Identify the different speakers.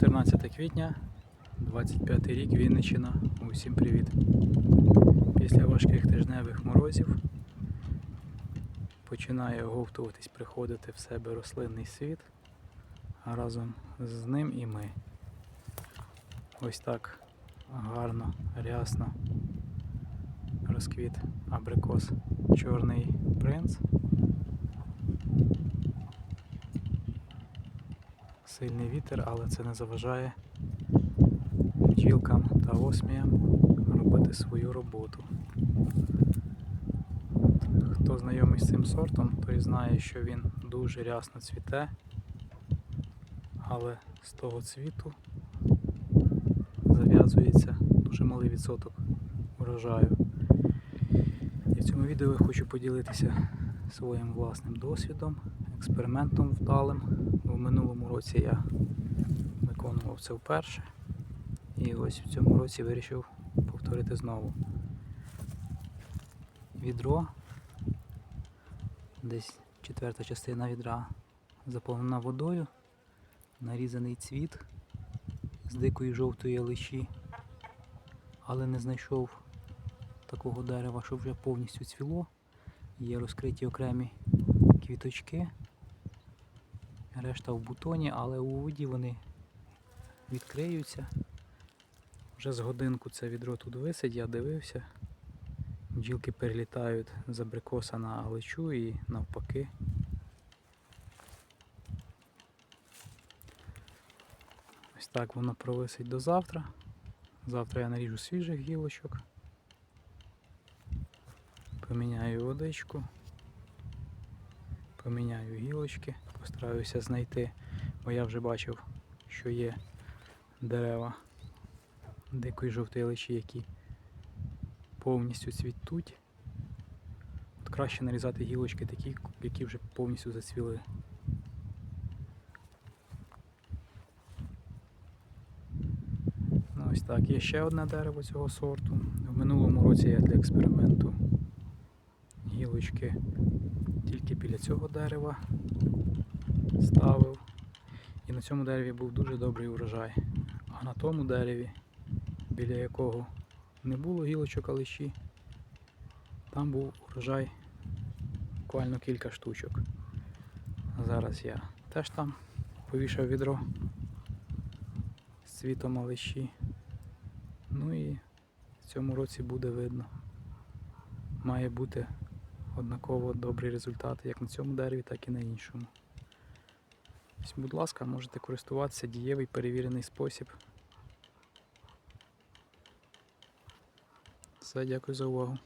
Speaker 1: 14 квітня, 25 рік, Вінниччина. Усім привіт. Після важких тижневих морозів починає оговтуватись, приходити в себе рослинний світ, а разом з ним і ми. Ось так гарно, рясно розквіт абрикос Чорний принц. Сильний вітер, але це не заважає бджілкам та осміям робити свою роботу. Хто знайомий з цим сортом, той знає, що він дуже рясно цвіте, але з того цвіту зав'язується дуже малий відсоток урожаю. І в цьому відео я хочу поділитися своїм власним досвідом, експериментом вдалим. У минулому році я виконував це вперше. І ось в цьому році вирішив повторити знову. Відро, десь четверта частина відра заповнена водою, нарізаний цвіт з дикої жовтої лищі, але не знайшов такого дерева, що вже повністю цвіло. Є розкриті окремі квіточки, решта в бутоні, але у воді вони відкриються. Вже з годинку це відро тут висить, я дивився. Бджілки перелітають з абрикоса на алечу і навпаки. Ось так воно провисить до завтра. Завтра я наріжу свіжих гілочок. Поміняю водичку, поміняю гілочки, постараюся знайти, бо я вже бачив, що є дерева дикої жовтої личі, які повністю цвітуть. От краще нарізати гілочки такі, які вже повністю зацвіли. Ну, ось так. Є ще одне дерево цього сорту. В минулому році я для експерименту гілочки тільки біля цього дерева ставив. І на цьому дереві був дуже добрий урожай. А на тому дереві, біля якого не було гілочок алиші, там був урожай буквально кілька штучок. Зараз я теж там повішав відро з цвітом алиші. Ну і в цьому році буде видно. Має бути однаково добрі результати як на цьому дереві, так і на іншому. Будь ласка, можете користуватися дієвий перевірений спосіб. Все, дякую за увагу.